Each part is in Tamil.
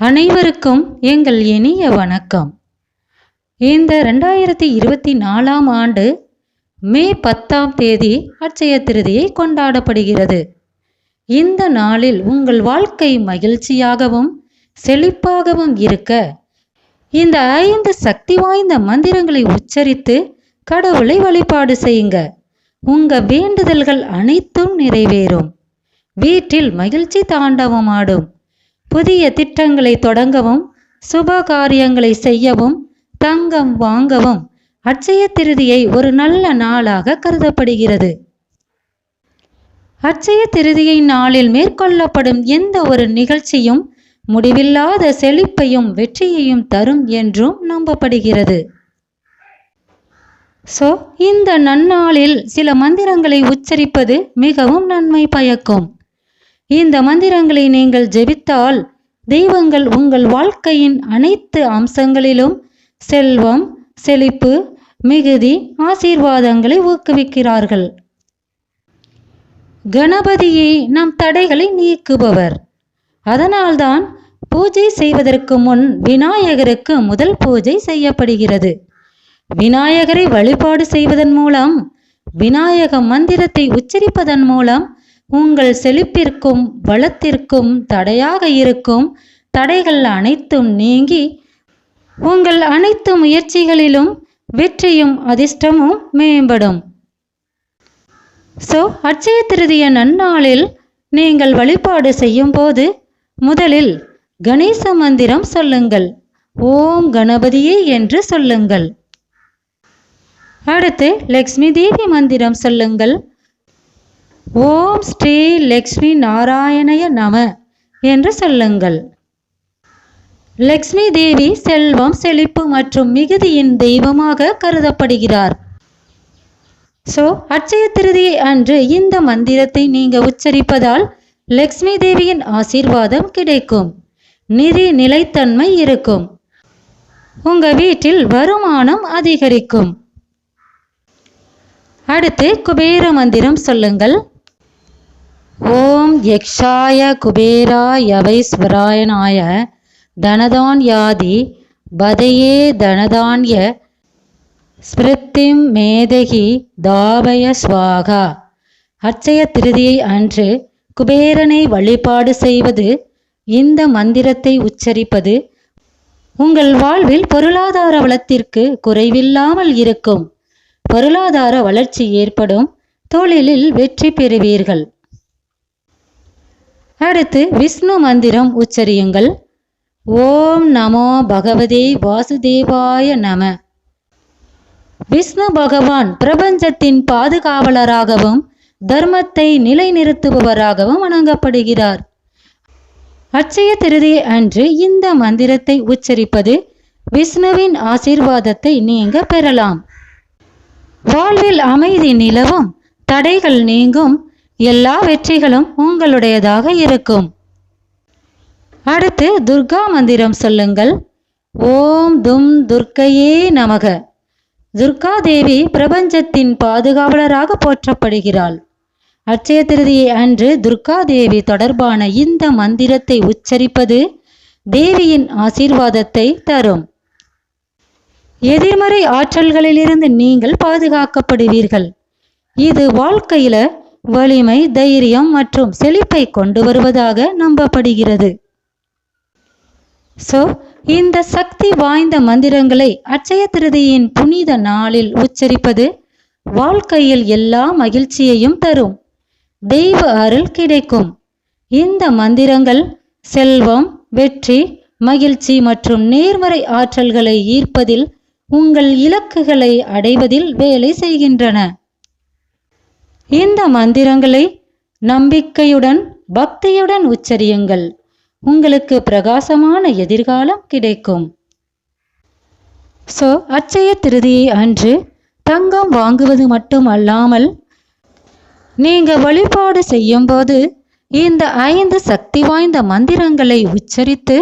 அனைவருக்கும் எங்கள் இனிய வணக்கம். இந்த ரெண்டாயிரத்தி இருபத்தி நாலாம் ஆண்டு மே பத்தாம் தேதி அட்சய திருதியை கொண்டாடப்படுகிறது. இந்த நாளில் உங்கள் வாழ்க்கை மகிழ்ச்சியாகவும் செழிப்பாகவும் இருக்க இந்த ஐந்து சக்தி வாய்ந்த மந்திரங்களை உச்சரித்து கடவுளை வழிபாடு செய்யுங்க. உங்க வேண்டுதல்கள் அனைத்தும் நிறைவேறும். வீட்டில் மகிழ்ச்சி தாண்டவமாடும். புதிய திட்டங்களை தொடங்கவும் சுப காரியங்களை செய்யவும் தங்கம் வாங்கவும் அட்சய திருதியை ஒரு நல்ல நாளாக கருதப்படுகிறது. அட்சய திருதியை நாளில் மேற்கொள்ளப்படும் எந்த ஒரு நிகழ்ச்சியும் முடிவில்லாத செழிப்பையும் வெற்றியையும் தரும் என்றும் நம்பப்படுகிறது. ஸோ இந்த நன்னாளில் சில மந்திரங்களை உச்சரிப்பது மிகவும் நன்மை பயக்கும். இந்த மந்திரங்களை நீங்கள் ஜெபித்தால் தெய்வங்கள் உங்கள் வாழ்க்கையின் அனைத்து அம்சங்களிலும் செல்வம் செழிப்பு மிகுதி ஆசீர்வாதங்களை ஊக்குவிக்கிறார்கள். கணபதியே நம் தடைகளை நீக்குபவர். அதனால்தான் பூஜை செய்வதற்கு முன் விநாயகருக்கு முதல் பூஜை செய்யப்படுகிறது. விநாயகரை வழிபாடு செய்வதன் மூலம் விநாயக மந்திரத்தை உச்சரிப்பதன் மூலம் உங்கள் செழிப்பிற்கும் வளத்திற்கும் தடையாக இருக்கும் தடைகள் அனைத்தும் நீங்கி உங்கள் அனைத்து முயற்சிகளிலும் வெற்றியும் அதிர்ஷ்டமும் மேம்படும். ஸோ அட்சய திருதிய நன்னாளில் நீங்கள் வழிபாடு செய்யும் போது முதலில் கணேச மந்திரம் சொல்லுங்கள். ஓம் கணபதியே என்று சொல்லுங்கள். அடுத்து லக்ஷ்மி தேவி மந்திரம் சொல்லுங்கள். ஓம் ஸ்ரீ லக்ஷ்மி நாராயணய நம என்று சொல்லுங்கள். லக்ஷ்மி தேவி செல்வம் செழிப்பு மற்றும் மிகுதியின் தெய்வமாக கருதப்படுகிறார். ஸோ அட்சய திருதியை அன்று இந்த மந்திரத்தை நீங்க உச்சரிப்பதால் லக்ஷ்மி தேவியின் ஆசீர்வாதம் கிடைக்கும். நிதி நிலைத்தன்மை இருக்கும். உங்க வீட்டில் வருமானம் அதிகரிக்கும். அடுத்து குபேர மந்திரம் சொல்லுங்கள். ஓம் யக்ஷாய குபேராய வைஸ்வராயனாய தனதான்யாதி பதையே தனதான்ய ஸ்மிருத்திம் மேதகி தாபய ஸ்வாகா அட்சய திருதியை அன்று குபேரனை வழிபாடு செய்வது இந்த மந்திரத்தை உச்சரிப்பது உங்கள் வாழ்வில் பொருளாதார வளத்திற்கு குறைவில்லாமல் இருக்கும். பொருளாதார வளர்ச்சி ஏற்படும். தொழிலில் வெற்றி பெறுவீர்கள். அடுத்து விஷ்ணு மந்திரம் உச்சரியுங்கள். ஓம் நமோ பகவதே வாசுதேவாய நம. விஷ்ணு பகவான் பிரபஞ்சத்தின் பாதுகாவலராகவும் தர்மத்தை நிலைநிறுத்துபவராகவும் வணங்கப்படுகிறார். அச்சய திருதி அன்று இந்த மந்திரத்தை உச்சரிப்பது விஷ்ணுவின் ஆசீர்வாதத்தை நீங்க பெறலாம். வாழ்வில் அமைதி நிலவும் தடைகள் நீங்கும் எல்லா வெற்றிகளும் உங்களுடையதாக இருக்கும். அடுத்து துர்கா மந்திரம் சொல்லுங்கள். ஓம் தும் துர்க்கையே நமக. துர்கா தேவி பிரபஞ்சத்தின் பாதுகாவலராக போற்றப்படுகிறாள். அட்சய திருதியை அன்று துர்கா தேவி தொடர்பான இந்த மந்திரத்தை உச்சரிப்பது தேவியின் ஆசீர்வாதத்தை தரும். எதிர்மறை ஆற்றல்களிலிருந்து நீங்கள் பாதுகாக்கப்படுவீர்கள். இது வாழ்க்கையில வலிமை தைரியம் மற்றும் செழிப்பை கொண்டு வருவதாக நம்பப்படுகிறது. ஸோ இந்த சக்தி வாய்ந்த மந்திரங்களை அட்சய திருதியின் புனித நாளில் உச்சரிப்பது வாழ்க்கையில் எல்லா மகிழ்ச்சியையும் தரும். தெய்வ அருள் கிடைக்கும். இந்த மந்திரங்கள் செல்வம் வெற்றி மகிழ்ச்சி மற்றும் நேர்மறை ஆற்றல்களை ஈர்ப்பதில் உங்கள் இலக்குகளை அடைவதில் வேலை செய்கின்றன. இந்த மந்திரங்களை நம்பிக்கையுடன் பக்தியுடன் உச்சரியுங்கள். உங்களுக்கு பிரகாசமான எதிர்காலம் கிடைக்கும். ஸோ அச்சய திருதியை அன்று தங்கம் வாங்குவது மட்டும் அல்லாமல் நீங்க வழிபாடு செய்யும்போது இந்த ஐந்து சக்தி வாய்ந்த மந்திரங்களை உச்சரித்து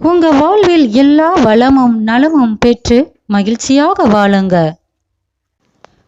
உங்க வாழ்வில் எல்லா வளமும் நலமும் பெற்று மகிழ்ச்சியாக வாழுங்க.